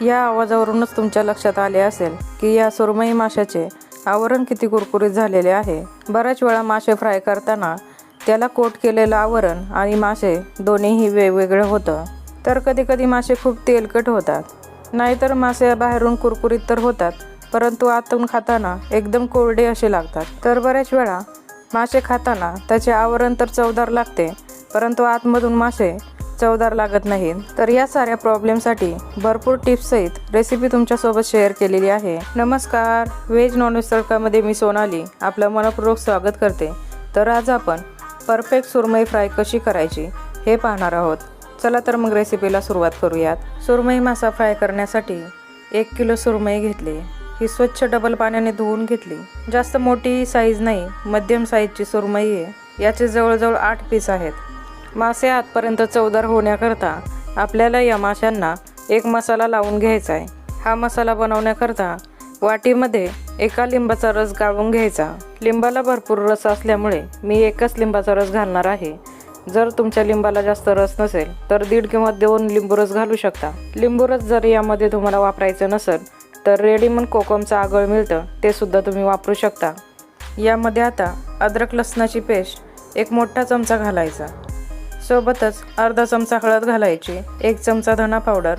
या आवाजावरूनच तुमच्या लक्षात आले असेल की या सुरमई माशाचे आवरण किती कुरकुरीत झालेले आहे. बऱ्याच वेळा मासे फ्राय करताना त्याला कोट केलेलं आवरण आणि मासे दोन्हीही वेगवेगळं होतं. तर कधी कधी मासे खूप तेलकट होतात. नाहीतर मासे बाहेरून कुरकुरीत तर होतात परंतु आतून खाताना एकदम कोरडे असे लागतात. तर बऱ्याच वेळा मासे खाताना त्याचे आवरण तर चवदार लागते परंतु आतमधून मासे चवदार लागत नाहीत तर या साऱ्या प्रॉब्लेमसाठी भरपूर टिप्ससहित रेसिपी तुमच्यासोबत शेअर केलेली आहे. नमस्कार. व्हेज नॉनव्हेज तडकामध्ये मी सोनाली. आपलं मनपूर्वक स्वागत करते. तर आज आपण परफेक्ट सुरमई फ्राय कशी करायची हे पाहणार आहोत. चला तर मग रेसिपीला सुरुवात करूयात. सुरमई मासा फ्राय करण्यासाठी एक किलो सुरमई घेतली. ही स्वच्छ डबल पाण्याने धुवून घेतली. जास्त मोठी साईज नाही मध्यम साईजची सुरमई आहे. याचे जवळजवळ आठ पीस आहेत. मासे आतपर्यंत चवदार होण्याकरता आपल्याला या माशांना एक मसाला लावून घ्यायचा आहे हा मसाला बनवण्याकरता वाटीमध्ये एका लिंबाचा रस गाळून घ्यायचा. लिंबाला भरपूर रस असल्यामुळे मी एकच लिंबाचा रस घालणार आहे. जर तुमच्या लिंबाला जास्त रस नसेल तर दीड किंवा दोन लिंबू रस घालू शकता. लिंबू रस जर यामध्ये तुम्हाला वापरायचं नसेल तर रेडीमेड कोकमचं आगळ मिळतं ते सुद्धा तुम्ही वापरू शकता. यामध्ये आता अद्रक लसणाची पेस्ट एक मोठा चमचा घालायचा. सोबतच अर्धा चमचा हळद घालायची एक चमचा धना पावडर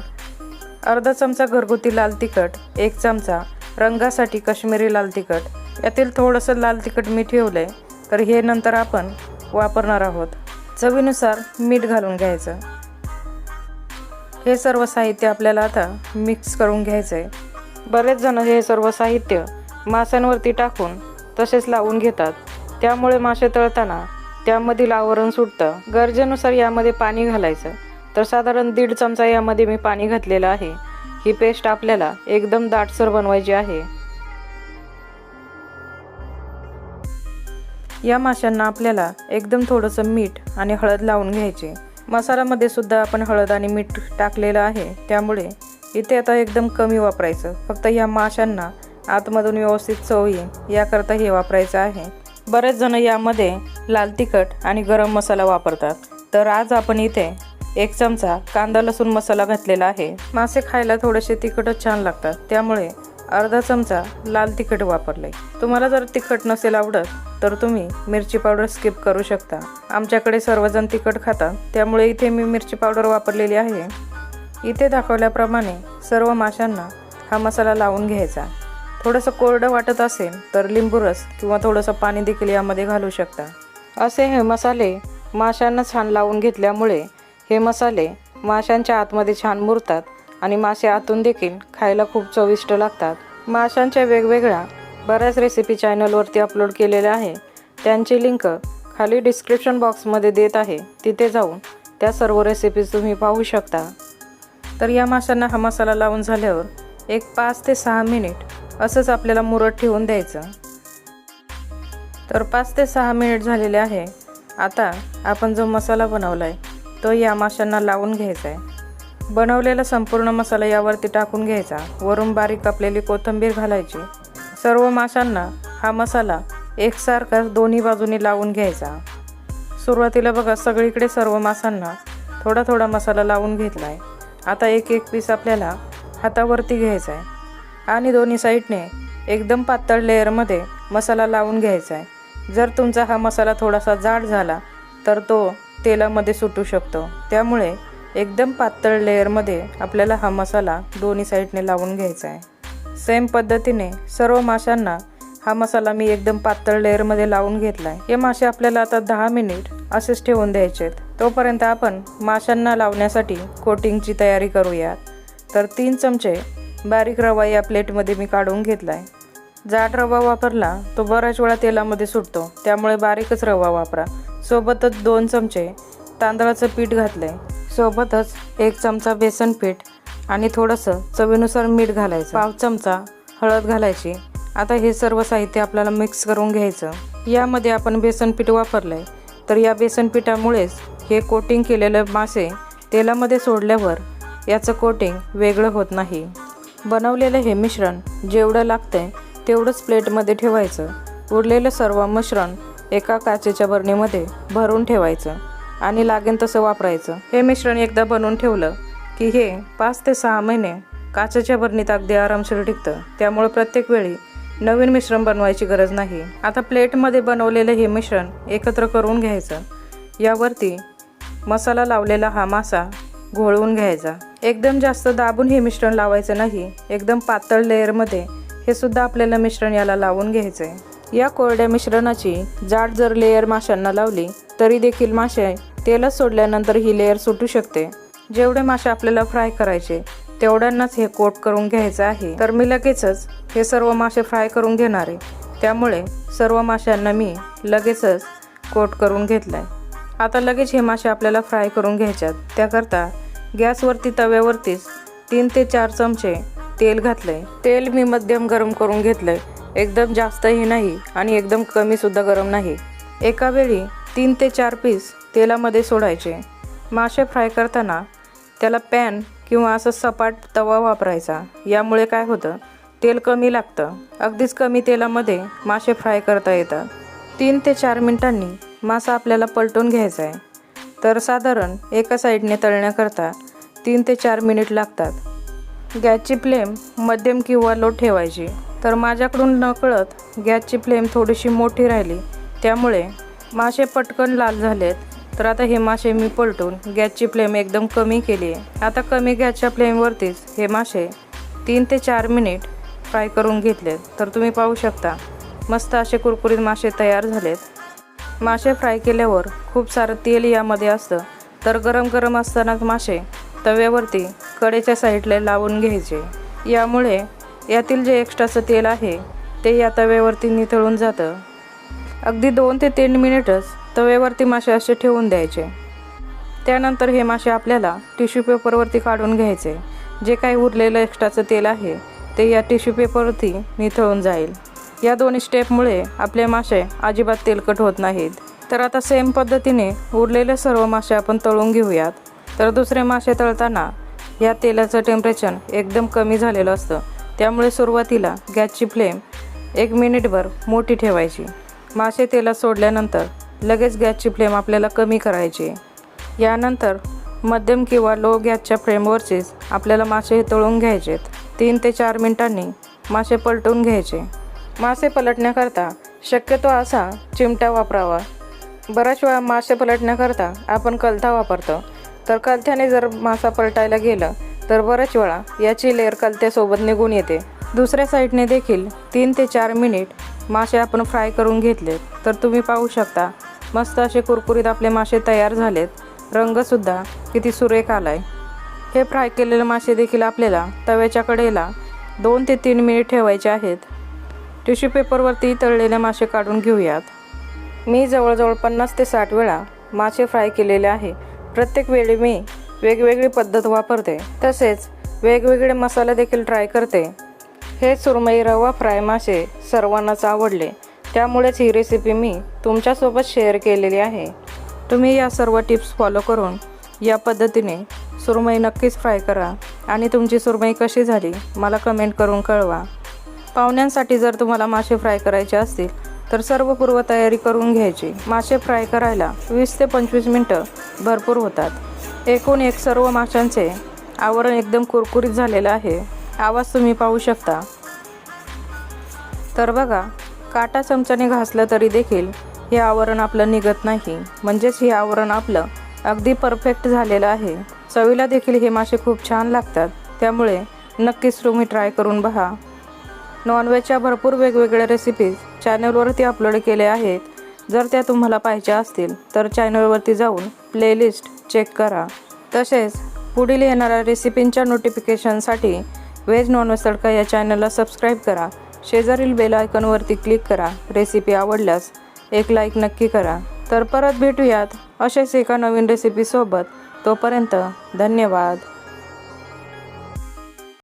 अर्धा चमचा घरगुती लाल तिखट एक चमचा रंगासाठी काश्मीरी लाल तिखट. यातील थोडंसं लाल तिखट मी ठेवलं आहे तर हे नंतर आपण वापरणार आहोत. चवीनुसार मीठ घालून घ्यायचं. हे सर्व साहित्य आपल्याला आता मिक्स करून घ्यायचं आहे बरेच जण हे सर्व साहित्य माशांवरती टाकून तसेच लावून घेतात. त्यामुळे मासे तळताना त्यामधील आवरण सुटतं. गरजेनुसार यामध्ये पाणी घालायचं. तर साधारण दीड चमचा यामध्ये मी पाणी घातलेलं आहे. ही पेस्ट आपल्याला एकदम दाटसर बनवायची आहे. या माशांना आपल्याला एकदम थोडंसं मीठ आणि हळद लावून घ्यायचे. मसाल्यामध्ये सुद्धा आपण हळद आणि मीठ टाकलेलं आहे. त्यामुळे इथे आता एकदम कमी वापरायचं. फक्त या माशांना आतमधून व्यवस्थित चव येईल याकरता हे वापरायचं आहे. बरेच जण यामध्ये लाल तिखट आणि गरम मसाला वापरतात. तर आज आपण इथे एक चमचा कांदा लसूण मसाला घातलेला आहे. मासे खायला थोडेसे तिखटच छान लागतात. त्यामुळे अर्धा चमचा लाल तिखट वापरले. तुम्हाला जर तिखट नसेल आवडत तर तुम्ही मिरची पावडर स्किप करू शकता. आमच्याकडे सर्वजण तिखट खातात त्यामुळे इथे मी मिरची पावडर वापरलेली आहे. इथे दाखवल्याप्रमाणे सर्व माशांना हा मसाला लावून घ्यायचा. थोडंसं कोरडं वाटत असेल तर लिंबू रस किंवा थोडंसं पाणी देखील यामध्ये घालू शकता. असे हे मसाले माशांना छान लावून घेतल्यामुळे हे मसाले माशांच्या आतमध्ये छान मुरतात आणि मासे आतून देखील खायला खूप चविष्ट लागतात. माशांच्या वेगवेगळ्या बऱ्याच रेसिपी चॅनलवरती अपलोड केलेल्या आहे. त्यांची लिंक खाली डिस्क्रिप्शन बॉक्समध्ये देत आहे. तिथे जाऊन त्या सर्व रेसिपीज तुम्ही पाहू शकता. तर या माशांना हा मसाला लावून झाल्यावर एक पाच ते सहा मिनिट असंच आपल्याला मुरत ठेवून द्यायचं. तर पाच ते सहा मिनिट झालेले आहे. आता आपण जो मसाला बनवला आहे तो या माशांना लावून घ्यायचा आहे बनवलेला संपूर्ण मसाला यावरती टाकून घ्यायचा. वरून बारीक कापलेली कोथिंबीर घालायची. सर्व माशांना हा मसाला एकसारखा दोन्ही बाजूनी लावून घ्यायचा. सुरुवातीला बघा सगळीकडे सर्व माशांना थोडा थोडा मसाला लावून घेतला आहे आता एक एक पीस आपल्याला हातावरती घ्यायचा आहे आणि दोन्ही साईडने एकदम पातळ लेअरमध्ये मसाला लावून घ्यायचा आहे. जर तुमचा हा मसाला थोडासा जाड झाला तर तो तेलामध्ये सुटू शकतो. त्यामुळे एकदम पातळ लेअरमध्ये आपल्याला हा मसाला दोन्ही साईडने लावून घ्यायचा आहे. सेम पद्धतीने सर्व माशांना हा मसाला मी एकदम पातळ लेअरमध्ये लावून घेतला आहे हे मासे आपल्याला आता दहा मिनिट असेच ठेवून द्यायचे आहेत तोपर्यंत आपण माशांना लावण्यासाठी कोटिंगची तयारी करूयात. तर तीन चमचे बारीक रवा या प्लेटमध्ये मी काढून घेतला आहे जाड रवा वापरला तो बऱ्याच वेळा तेलामध्ये सुटतो. त्यामुळे बारीकच रवा वापरा. सोबतच दोन चमचे तांदळाचं पीठ घातलं आहे सोबतच एक चमचा बेसन पीठ आणि थोडंसं चवीनुसार मीठ घालायचं. पाव चमचा हळद घालायची. आता हे सर्व साहित्य आपल्याला मिक्स करून घ्यायचं. यामध्ये आपण बेसन पीठ वापरलं आहे तर या बेसन पिठामुळेच हे कोटिंग केलेलं मासे तेलामध्ये सोडल्यावर याचं कोटिंग वेगळं होत नाही. बनवलेलं हे मिश्रण जेवढं लागतंय तेवढंच प्लेटमध्ये ठेवायचं. उरलेलं सर्व मिश्रण एका काचेच्या बरणीमध्ये भरून ठेवायचं आणि लागेल तसं वापरायचं. हे मिश्रण एकदा बनवून ठेवलं की हे पाच ते सहा महिने काचेच्या बरणीत अगदी आरामशीर टिकतं. त्यामुळे प्रत्येक वेळी नवीन मिश्रण बनवायची गरज नाही. आता प्लेटमध्ये बनवलेलं हे मिश्रण एकत्र करून घ्यायचं. यावरती मसाला लावलेला हा मासा घोळवून घ्यायचा. एकदम जास्त दाबून हे मिश्रण लावायचं नाही. एकदम पातळ लेअरमध्ये हे सुद्धा आपल्याला मिश्रण याला लावून घ्यायचं आहे या कोरड्या मिश्रणाची जाड जर लेअर माशांना लावली तरी देखील मासे तेलच सोडल्यानंतर ही लेअर सुटू शकते. जेवढे मासे आपल्याला फ्राय करायचे तेवढ्यांनाच हे कोट करून घ्यायचं आहे. तर मी लगेचच हे सर्व मासे फ्राय करून घेणार आहे. त्यामुळे सर्व माशांना मी लगेचच कोट करून घेतलाय. आता लगेच हे मासे आपल्याला फ्राय करून घ्यायच्यात. त्याकरता गॅसवरती तव्यावरतीच तीन ते चार चमचे तेल घातलंय. तेल मी मध्यम गरम करून घेतलंय. एकदम जास्तही नाही आणि एकदम कमीसुद्धा गरम नाही. एका वेळी तीन ते चार पीस तेलामध्ये सोडायचे. मासे फ्राय करताना त्याला पॅन किंवा असं सपाट तवा वापरायचा. यामुळे काय होतं? तेल कमी लागतं. अगदीच कमी तेलामध्ये मासे फ्राय करता येतात. तीन ते चार मिनिटांनी मासा आपल्याला पलटून घ्यायचा आहे तर साधारण एका साईडने तळण्याकरता तीन ते चार मिनिट लागतात. गॅसची फ्लेम मध्यम किंवा लो ठेवायची. तर माझ्याकडून नकळत गॅसची फ्लेम थोडीशी मोठी राहिली. त्यामुळे मासे पटकन लाल झालेत. तर आता हे मासे मी पलटून गॅसची फ्लेम एकदम कमी केली आहे. आता कमी गॅसच्या फ्लेमवरतीच हे मासे तीन ते चार मिनिट फ्राय करून घेतलेत. तर तुम्ही पाहू शकता मस्त असे कुरकुरीत मासे तयार झालेत. मासे फ्राय केल्यावर खूप सारं तेल यामध्ये असतं. तर गरम गरम असतानाच मासे तव्यावरती कडेच्या साईडला लावून घ्यायचे. यामुळे यातील जे एक्स्ट्राचं तेल आहे ते या तव्यावरती निथळून जातं. अगदी दोन ते तीन मिनिटच तव्यावरती मासे असे ठेवून द्यायचे. त्यानंतर हे मासे आपल्याला टिश्यू पेपरवरती काढून घ्यायचे. जे काही उरलेलं एक्स्ट्राचं तेल आहे ते या टिश्यू पेपरवरती निथळून जाईल. या दोन्ही स्टेपमुळे आपले मासे अजिबात तेलकट होत नाहीत. तर आता सेम पद्धतीने उरलेले सर्व मासे आपण तळून घेऊयात. तर दुसरे मासे तळताना या तेलाचं टेम्परेचर एकदम कमी झालेलं असतं. त्यामुळे सुरुवातीला गॅसची फ्लेम एक मिनिटभर मोठी ठेवायची. मासे तेलात सोडल्यानंतर लगेच गॅसची फ्लेम आपल्याला कमी करायची. यानंतर मध्यम किंवा लो गॅसच्या फ्लेमवरचीच आपल्याला मासे तळून घ्यायचेत. तीन ते चार मिनिटांनी मासे पलटून घ्यायचे. मासे पलटण्याकरता शक्यतो असा चिमटा वापरावा. बऱ्याच वेळा मासे पलटण्याकरता आपण कलथा वापरतो. तर कलथ्याने जर मासा पलटायला गेलं तर बऱ्याच वेळा याची लेअर कलत्यासोबत निघून येते. दुसऱ्या साईडने देखील तीन ते चार मिनिट मासे आपण फ्राय करून घेतलेत. तर तुम्ही पाहू शकता मस्त असे कुरकुरीत आपले मासे तयार झालेत. रंगसुद्धा किती सुरेख आलाय. हे फ्राय केलेले मासे देखील आपल्याला तव्याच्या कडेला दोन ते तीन मिनिट ठेवायचे आहेत. टिश्यू पेपरवरती तळलेले मासे काढून घेऊयात. मी जवळजवळ पन्नास ते साठ वेळा मासे फ्राय केलेले आहे. प्रत्येक वेळी मी वेगवेगळी पद्धत वापरते. तसेच वेगवेगळे मसाले देखील ट्राय करते. हे सुरमई रवा फ्राय मासे सर्वांनाच आवडले. त्यामुळेच ही रेसिपी मी तुमच्यासोबत शेअर केलेली आहे. तुम्ही या सर्व टिप्स फॉलो करून या पद्धतीने सुरमई नक्कीच फ्राय करा. आणि तुमची सुरमई कशी झाली मला कमेंट करून कळवा. पाहुण्यांसाठी जर तुम्हाला मासे फ्राय करायचे असतील तर सर्व पूर्वतयारी करून घ्यायची. मासे फ्राय करायला वीस ते पंचवीस मिनटं भरपूर होतात. एकूण एक सर्व माशांचे आवरण एकदम कुरकुरीत झालेलं आहे. आवाज तुम्ही पाहू शकता. तर बघा काटा चमच्याने घासलं तरी देखील हे आवरण आपलं निघत नाही. म्हणजेच हे आवरण आपलं अगदी परफेक्ट झालेलं आहे. चवीला देखील हे मासे खूप छान लागतात. त्यामुळे नक्कीच तुम्ही ट्राय करून पहा नॉनव्हेजच्या भरपूर वेगवेगळ्या रेसिपीज चॅनलवरती अपलोड केले आहेत. जर त्या तुम्हाला पाहिजे असतील तर चॅनलवरती जाऊन प्लेलिस्ट चेक करा. तसेच पुढील येणाऱ्या रेसिपींच्या नोटिफिकेशनसाठी व्हेज नॉनव्हेज तडका या चॅनलला सबस्क्राईब करा. शेजारील बेल आयकॉनवरती क्लिक करा. रेसिपी आवडल्यास एक लाईक नक्की करा. तर परत भेटूयात असेच एका नवीन रेसिपीसोबत तोपर्यंत धन्यवाद.